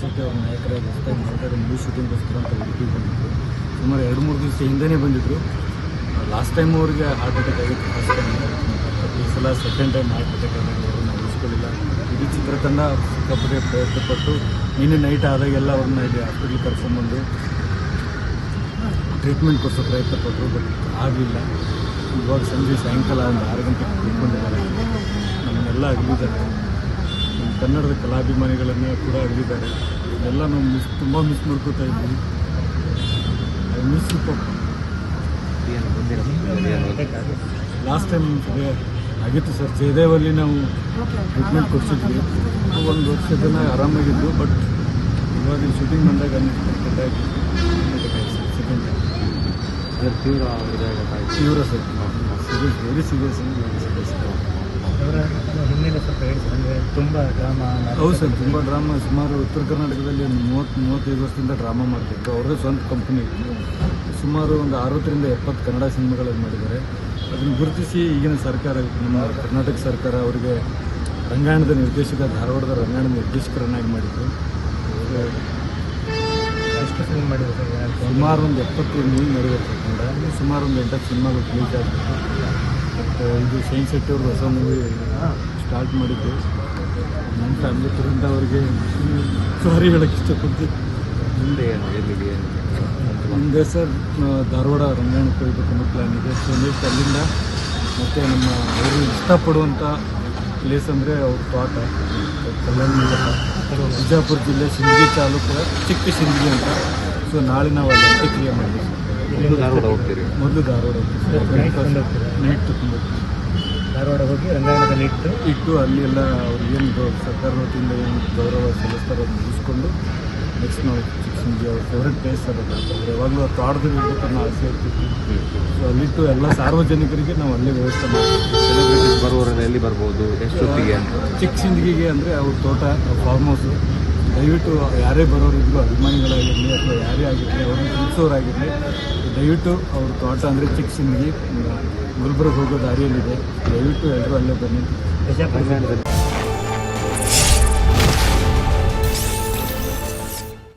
ಶೆಟ್ಟಿ ಅವ್ರ ನಾಯಕರಾಗಿ ಹೊಸದಾಗಿ ಮಾಡ್ತಾರೆ ಮೂವಿ ಅಂತ ಉಡುಪಿಗೆ ಬಂದಿದ್ದರು ಸುಮಾರು ಎರಡು ಮೂರು ದಿವಸ ಹಿಂದೆನೇ ಬಂದಿದ್ದರು ಲಾಸ್ಟ್ ಟೈಮ್ ಅವ್ರಿಗೆ ಹಾರ್ಟ್ ಅಟ್ಯಾಕ್ ಆಗಿತ್ತು ಫಸ್ಟ್ ಟೈಮ್ ಈ ಸಲ ಸೆಕೆಂಡ್ ಟೈಮ್ ಹಾರ್ಟ್ ಅಟ್ಯಾಕ್ ಆದಾಗ ಅವರು ನಾವು ಉಳಿಸ್ಕೊಳ್ಳಿಲ್ಲ ಇಡೀ ಚಿತ್ರತಂಡ ಸಿಕ್ಕಾಪಟ್ಟೆ ಪ್ರಯತ್ನಪಟ್ಟು ನಿನ್ನೆ ನೈಟ್ ಆದಾಗೆಲ್ಲ ಅವ್ರನ್ನ ಇಲ್ಲಿ ಹಾಸ್ಪಿಟ್ಲಿಗೆ ಕರ್ಕೊಂಡ್ಬಂದು ಟ್ರೀಟ್ಮೆಂಟ್ ಕೊಡಿಸೋ ಪ್ರಯತ್ನ ಪಟ್ಟರು ಬಟ್ ಆಗಲಿಲ್ಲ. ಇವಾಗ ಸಂಜೆ ಸಾಯಂಕಾಲ ಒಂದು ಆರು ಗಂಟೆಗೆ ತಿಳ್ಕೊಂಡಿದ್ದಾರೆ. ನಮ್ಮನ್ನೆಲ್ಲ ಅಗಲಿದ್ದಾರೆ ನಮ್ಮ ಕನ್ನಡದ ಕಲಾಭಿಮಾನಿಗಳನ್ನೇ ಕೂಡ ಅಗಲಿದ್ದಾರೆ ಎಲ್ಲ ನಾವು ಮಿಸ್ ತುಂಬ ಮಿಸ್ ಮಾಡ್ಕೋತಾ ಇದ್ವಿ ಐ ಮಿಸ್ ಯು ಪಪ್ಪ ಲಾಸ್ಟ್ ಟೈಮ್ ಆಗಿತ್ತು ಸರ್. ಜಯದೇವಲ್ಲಿ ನಾವು ಟ್ರೀಟ್ಮೆಂಟ್ ಕೊಡಿಸಿದ್ವಿ. ಒಂದು ವರ್ಷ ಜನ ಆರಾಮಾಗಿದ್ದು ಬಟ್ ಇವಾಗ ಶೂಟಿಂಗ್ ಬಂದಾಗ ಸೆಕೆಂಡ್ ಟೈಮ್ ತೀವ್ರ ತೀವ್ರ ಸರ್. ವೆರಿ ಸೀರಿಯಸ್ ಹಿನ್ನೆಲೆ ಸ್ವಲ್ಪ ತುಂಬ ಡ್ರಾಮಾ ಹೌದು ಸರ್. ತುಂಬ ಡ್ರಾಮಾ ಸುಮಾರು ಉತ್ತರ ಕರ್ನಾಟಕದಲ್ಲಿ ಒಂದು ಮೂವತ್ತು ಮೂವತ್ತೈದು ವರ್ಷದಿಂದ ಡ್ರಾಮಾ ಮಾಡ್ತಿದ್ರು. ಅವ್ರದ್ದು ಸ್ವಂತ ಕಂಪ್ನಿ ಸುಮಾರು ಒಂದು ಅರವತ್ತರಿಂದ ಎಪ್ಪತ್ತು ಕನ್ನಡ ಸಿನಿಮಾಗಳನ್ನು ಮಾಡಿದ್ದಾರೆ. ಅದನ್ನು ಗುರುತಿಸಿ ಈಗಿನ ಸರ್ಕಾರ ನಮ್ಮ ಕರ್ನಾಟಕ ಸರ್ಕಾರ ಅವರಿಗೆ ರಂಗಾಯಣದ ನಿರ್ದೇಶಕ ಧಾರವಾಡದ ರಂಗಾಯಣದ ನಿರ್ದೇಶಕರನ್ನಾಗಿ ಮಾಡಿದ್ರು. ಎಷ್ಟು ಫಿಲ್ಮ್ ಮಾಡಿದ್ರು ಸುಮಾರು ಒಂದು ಎಪ್ಪತ್ತು ಮೂವಿ ಮಾಡಿದ್ದಾರೆ ಸುಮಾರು ಒಂದು ಎಂಟತ್ತು ಸಿನಿಮಾಗಳು ರಿಲೀಸ್ ಆಗಿತ್ತು ಮತ್ತು ಇದು ಶೈನ್ ಶೆಟ್ಟಿ ಅವರು ಹೊಸ ಮೂವಿ ಸ್ಟಾರ್ಟ್ ಮಾಡಿದ್ದು. ನನ್ನ ಫ್ಯಾಮಿಲಿ ಕಡೆಯಿಂದ ಅವ್ರಿಗೆ ಸಾರಿ ಹೇಳಕ್ಕೆ ಇಷ್ಟಪಡ್ತೀನಿ ಮುಂದೆ ಏನು ಎಲ್ಲಿಗೆ ಏನು? ಮುಂದೆ ಸರ್ ಧಾರವಾಡ ರಂಗಾಯಣಕ್ಕೆ ಹೋಗ್ಬೇಕು ಅನ್ನೋ ಪ್ಲ್ಯಾನ್ ಇದೆ. ಸೊ ನೆಕ್ಸ್ಟ್ ಅಲ್ಲಿಂದ ಮತ್ತು ನಮ್ಮ ಅವರು ಇಷ್ಟಪಡುವಂಥ ಪ್ಲೇಸ್ ಅಂದರೆ ಅವ್ರ ತೋಟ ಕಲ್ಯಾಣ ಬಿಜಾಪುರ ಜಿಲ್ಲೆ ಸಿಂಧಿ ತಾಲೂಕು ಚಿಕ್ಕ ಸಿಂಧಿ ಅಂತ. ಸೊ ನಾಳೆ ನಾವು ಅಲ್ಲಿ ಅಂತ್ಯಕ್ರಿಯೆ ಮಾಡಿದ್ವಿ ಮೊದಲು ಧಾರವಾಡ ಹೋಗ್ತೀರಿ. ಮೊದಲು ಧಾರವಾಡ ಹೋಗ್ತೀವಿ. ಹೋಗ್ತೀರಾ? ನೈಟ್ ತುಂಬ ಧಾರವಾಡ ಹೋಗಿ ರಂಗಾಯಣದಲ್ಲಿ ಇಟ್ಟು ಇಟ್ಟು ಅಲ್ಲಿ ಎಲ್ಲ ಅವ್ರಿಗೆ ಏನು ಸರ್ಕಾರ ವತಿಯಿಂದ ಏನು ಗೌರವ ಸಲ್ಲಿಸ್ತಾರೋ ಅದನ್ನು ಮುಗಿಸ್ಕೊಂಡು ನೆಕ್ಸ್ಟ್ ನಾವು ಚಿಕ್ಕಸಿಂಗಿ ಅವ್ರ ಫೇವ್ರೆಟ್ ಪ್ಲೇಸ್ ಸರ್ ಅದು ಯಾವಾಗಲೂ ಆ ತೋಟದಲ್ಲಿ ಇರ್ಬೇಕು ಅನ್ನೋ ಆಸೆ ಇರ್ತಿತ್ತು. ಸೊ ಅಲ್ಲಿಟ್ಟು ಎಲ್ಲ ಸಾರ್ವಜನಿಕರಿಗೆ ನಾವು ಅಲ್ಲೇ ವ್ಯವಸ್ಥೆ ಮಾಡ್ತೀವಿ. ಸೆಲೆಬ್ರಿಟೀಸ್ ಬರುವವರೆಲ್ಲ ಎಲ್ಲಿ ಬರ್ಬೋದು ಎಷ್ಟೊತ್ತಿಗೆ ಅಂತ? ಚಿಕ್ಕ ಸಿಂದಗಿಗೆ ಅಂದರೆ ಅವ್ರ ತೋಟ ಫಾರ್ಮ್ ಹೌಸು ದಯವಿಟ್ಟು ಯಾರೇ ಬರೋರಿದ್ರು, ಅಭಿಮಾನಿಗಳಾಗಿರಲಿ ಅಥವಾ ಯಾರೇ ಆಗಿರಲಿ, ಅವ್ರನ್ನ ತಿಳಿಸೋರಾಗಿರಲಿ, ದಯವಿಟ್ಟು ಅವ್ರ ತೋಟ ಅಂದರೆ ಚಿಕ್ಕ ಸಿಂಗಿ ಗುಲ್ಬರ್ಗ ಹೋಗೋ ದಾರಿಯಲ್ಲಿದೆ. ದಯವಿಟ್ಟು ಎಲ್ಲರೂ ಅಲ್ಲೇ ಬನ್ನಿ.